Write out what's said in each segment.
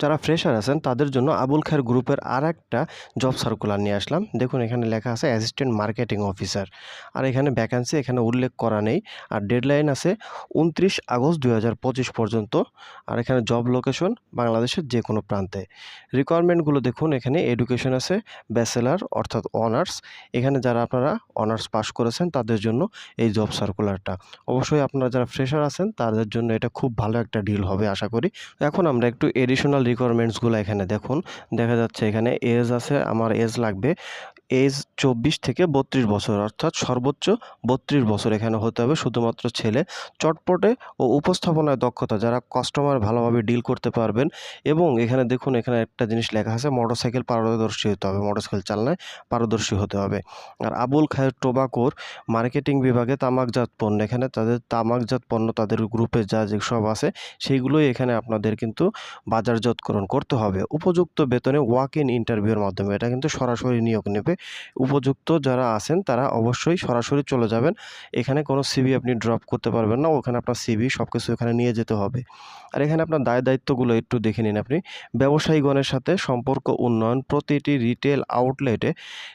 যারা ফ্রেশার আছেন, তাদের জন্য আবুল খায়ের গ্রুপের আর একটা জব সার্কুলার নিয়ে আসলাম। দেখুন, এখানে লেখা আছে অ্যাসিস্ট্যান্ট মার্কেটিং অফিসার আর এখানে ভ্যাকান্সি এখানে উল্লেখ করা নেই। আর ডেডলাইন আছে উনত্রিশ আগস্ট দুই হাজার পঁচিশ পর্যন্ত। আর এখানে জব লোকেশন বাংলাদেশের যে কোনো প্রান্তে রিকোয়ারমেন্টগুলো দেখুন, এখানে এডুকেশন আছে ব্যাচেলার অর্থাৎ অনার্স এখানে যারা আপনারা অনার্স পাস করেছেন, তাদের জন্য এই জব সার্কুলারটা অবশ্যই আপনারা যারা ফ্রেশার আছেন, তাদের জন্য এটা খুব ভালো একটা ডিল হবে, আশা করি। এখন আমরা একটু এডিশনাল রিকোয়ারমেন্টসগুলো এখানে দেখুন। দেখা যাচ্ছে এখানে এজ আছে, আমার এজ লাগবে এজ চব্বিশ থেকে বত্রিশ বছর, অর্থাৎ সর্বোচ্চ বত্রিশ বছর এখানে হতে হবে শুধুমাত্র ছেলে। চটপটে ও উপস্থাপনায় দক্ষতা, যারা কাস্টমার ভালোভাবে ডিল করতে পারবেন। এবং এখানে দেখুন, এখানে একটা জিনিস লেখা আছে মোটরসাইকেল পারদর্শী হতে হবে মোটরসাইকেল চালনায় পারদর্শী হতে হবে। আর আবুল খায়ের টোবাকোর মার্কেটিং বিভাগে তামাকজাত পণ্য, এখানে তাদের তামাকজাত পণ্য তাদের গ্রুপে যা যেসব আছে, সেইগুলোই এখানে আপনাদের কিন্তু বাজারজাতকরণ করতে হবে। উপযুক্ত বেতনে ওয়াক ইন ইন্টারভিউর মাধ্যমে। এটা কিন্তু সরাসরি নিয়োগ নেবে। উপযুক্ত যারা আছেন, তারা অবশ্যই সরাসরি চলে যাবেন। এখানে কোনো সিভি আপনি ড্রপ করতে পারবেন না। ওখানে আপনার সিভি সব কিছু এখানে নিয়ে যেতে হবে। আর এখানে আপনার দায় দায়িত্বগুলো একটু দেখে নিন আপনি। ব্যবসায়ীগণের সাথে সম্পর্ক উন্নয়ন, প্রতিটি রিটেল আউটলেটে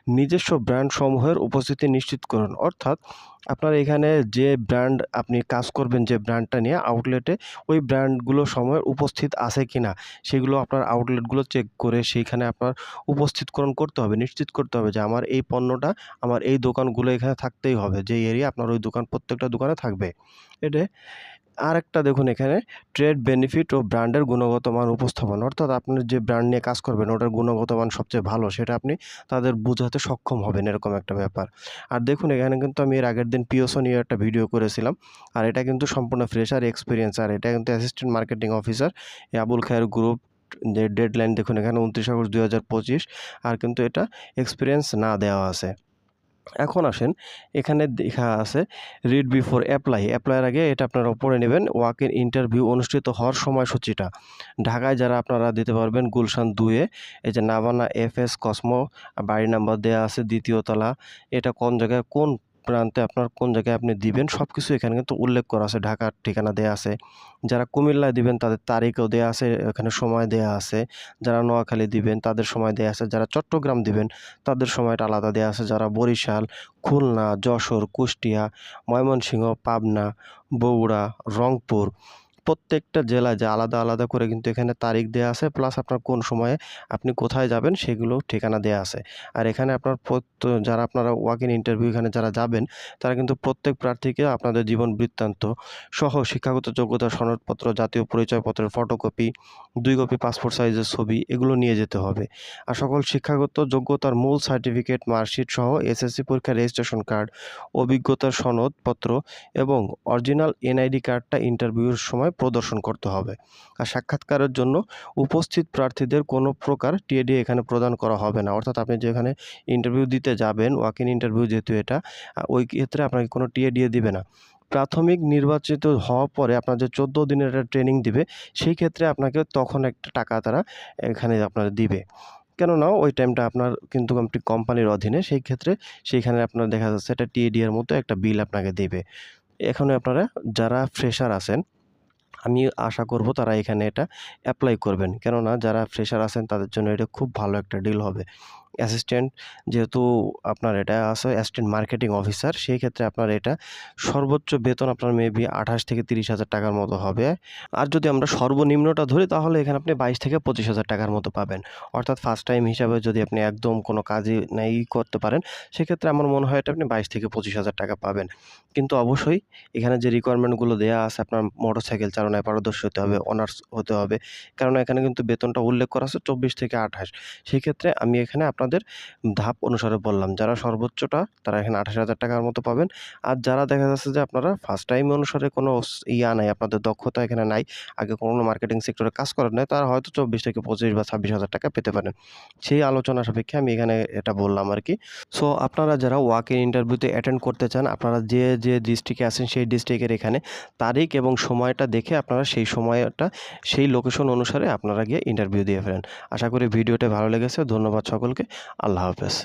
নিজস্ব ব্র্যান্ড সমূহের উপস্থিতি নিশ্চিত করুন। অর্থাৎ আপনার এখানে যে ব্র্যান্ড আপনি কাজ করবেন, যে ব্র্যান্ডটা নিয়ে আউটলেটে ওই ব্র্যান্ডগুলো সময় উপস্থিত আছে কি না সেগুলো আপনার আউটলেটগুলো চেক করে সেইখানে আপনার উপস্থিতকরণ করতে হবে, নিশ্চিত করতে হবে যে আমার এই পণ্যটা, আমার এই দোকানগুলো এখানে থাকতেই হবে, যে এরিয়া আপনার ওই দোকান, প্রত্যেকটা দোকানে থাকবে। এটা আর একটা দেখুন এখানে ট্রেড বেনিফিট ও ব্র্যান্ডের গুণগত মান উপস্থাপন। অর্থাৎ আপনি যে ব্র্যান্ড নিয়ে কাজ করবেন, ওটার গুণগত মান সবচেয়ে ভালো, সেটা আপনি তাদের বোঝাতে সক্ষম হবেন, এরকম একটা ব্যাপার। আর দেখুন এখানে কিন্তু আমি এর আগের দিন পিওসো নিয়ে একটা ভিডিও করেছিলাম। আর এটা কিন্তু সম্পূর্ণ ফ্রেশার এক্সপিরিয়েন্স আর এটা কিন্তু assistant marketing officer Abul Khayer group যে ডেডলাইন দেখুন এখানে উনত্রিশ আগস্ট দুই হাজার পঁচিশ, আর কিন্তু এটা এক্সপিরিয়েন্স না দেওয়া আছে। এখন আসেন, এখানে দেখা আছে রিড বিফোর অ্যাপ্লাই অ্যাপ্লাইয়ের আগে এটা আপনারা পড়ে নেবেন ওয়াক ইন ইন্টারভিউ অনুষ্ঠিত হওয়ার সময়সূচিটা। ঢাকায় যারা আপনারা দিতে পারবেন গুলশান দুয়ে এই যে নাভানা, এফ এস, কসমো বাড়ি নাম্বার দেওয়া আছে দ্বিতীয় তলা। এটা কোন জায়গায়, কোন প্রান্তে আপনার কোন জায়গায় আপনি দিবেন সব কিছু এখানে কিন্তু উল্লেখ করা আছে। ঢাকার ঠিকানা দেওয়া আছে। যারা কুমিল্লায় দিবেন, তাদের তারিখও দেওয়া আছে, এখানে সময় দেওয়া আছে। যারা নোয়াখালী দিবেন, তাদের সময় দেওয়া আছে। যারা চট্টগ্রাম দিবেন, তাদের সময়টা আলাদা দেওয়া আছে। যারা বরিশাল, খুলনা, যশোর, কুষ্টিয়া, ময়মনসিংহ, পাবনা, বগুড়া, রংপুর প্রত্যেকটা জেলায় যে আলাদা আলাদা করে কিন্তু এখানে তারিখ দেওয়া আছে প্লাস আপনার কোন সময়ে আপনি কোথায় যাবেন সেগুলো ঠিকানা দেওয়া আছে। আর এখানে আপনার যারা আপনারা ওয়াক ইন ইন্টারভিউ এখানে যারা যাবেন, তারা কিন্তু প্রত্যেক প্রার্থীকে আপনাদের জীবন বৃত্তান্ত সহ শিক্ষাগত যোগ্যতা, সনদপত্র, জাতীয় পরিচয়পত্রের ফটোকপি দুই কপি পাসপোর্ট সাইজের ছবি, এগুলো নিয়ে যেতে হবে। আর সকল শিক্ষাগত যোগ্যতার মূল সার্টিফিকেট মার্কশিট সহ এসএসসি পরীক্ষার রেজিস্ট্রেশন কার্ড অভিজ্ঞতার সনদপত্র এবং অরিজিনাল এনআইডি কার্ডটা ইন্টারভিউর সময় প্রদর্শন করতে হবে। আর সাক্ষাৎকারের জন্য উপস্থিত প্রার্থীদের কোনো প্রকার টিএডি এখানে প্রদান করা হবে না। অর্থাৎ আপনি যেখানে ইন্টারভিউ দিতে যাবেন ওয়াক ইন ইন্টারভিউ যেহেতু এটা ওই ক্ষেত্রে আপনাকে কোনো টিএডিএ দিবে না। প্রাথমিক নির্বাচিত হওয়ার পরে আপনার যে চোদ্দ দিনের একটা ট্রেনিং দিবে, সেই ক্ষেত্রে আপনাকে তখন একটা টাকা তারা এখানে আপনার দিবে। কেননা ওই টাইমটা আপনার কিন্তু কোম্পানির অধীনে, সেই ক্ষেত্রে সেইখানে আপনার দেখা যাচ্ছে একটা টিএডি এর মতো একটা বিল আপনাকে দেবে। এখন আপনারা যারা ফ্রেশার আছেন আমি আশা করব তারা এখানে এটা অ্যাপ্লাই করবেন। কেননা যারা ফ্রেশার আছেন তাদের জন্য এটা খুব ভালো একটা ডিল হবে। অ্যাসিস্ট্যান্ট যেহেতু আপনার এটা আছে অ্যাসিস্ট্যান্ট মার্কেটিং অফিসার, সেই ক্ষেত্রে আপনার এটা সর্বোচ্চ বেতন আপনার মেবি আঠাশ থেকে তিরিশ হাজার টাকার মতো হবে। আর যদি আমরা সর্বনিম্নটা ধরি, তাহলে এখানে আপনি বাইশ থেকে পঁচিশ হাজার টাকার মতো পাবেন। অর্থাৎ ফার্স্ট টাইম হিসাবে যদি আপনি একদম কোনো কাজই নেই করতে পারেন, সেক্ষেত্রে আমার মনে হয় এটা আপনি বাইশ থেকে পঁচিশ হাজার টাকা পাবেন। কিন্তু অবশ্যই এখানে যে রিকোয়ারমেন্টগুলো দেওয়া আছে, আপনার মোটরসাইকেল চালনায় পারদর্শী হতে হবে অনার্স হতে হবে। কারণ এখানে কিন্তু বেতনটা উল্লেখ করা আছে চব্বিশ থেকে আঠাশ। সেই ক্ষেত্রে আমি এখানে আপনাদের ধাপ অনুসারে বললাম। যারা সর্বোচ্চটা তারা এখানে আঠাশ হাজার টাকার মতো পাবেন। আর যারা দেখা যাচ্ছে যে আপনারা ফার্স্ট টাইম অনুসারে কোনো ইয়া নাই, আপনাদের দক্ষতা এখানে নাই, আগে কোনো মার্কেটিং সেক্টরে কাজ করেন নাই, তারা হয়তো চব্বিশ থেকে পঁচিশ বা ছাব্বিশ হাজার টাকা পেতে পারেন। সেই আলোচনা সাপেক্ষে আমি এখানে এটা বললাম আর কি। সো আপনারা যারা ওয়াক ইন ইন্টারভিউতে অ্যাটেন্ড করতে চান, আপনারা যে যে ডিস্ট্রিক্টে আছেন সেই ডিস্ট্রিক্টের এখানে তারিখ এবং সময়টা দেখে আপনারা সেই সময়টা, সেই লোকেশন অনুসারে আপনারা গিয়ে ইন্টারভিউ দিয়ে ফেলেন আশা করি ভিডিওটা ভালো লেগেছে। ধন্যবাদ সকলকে। আল্লাহ হাফেজ।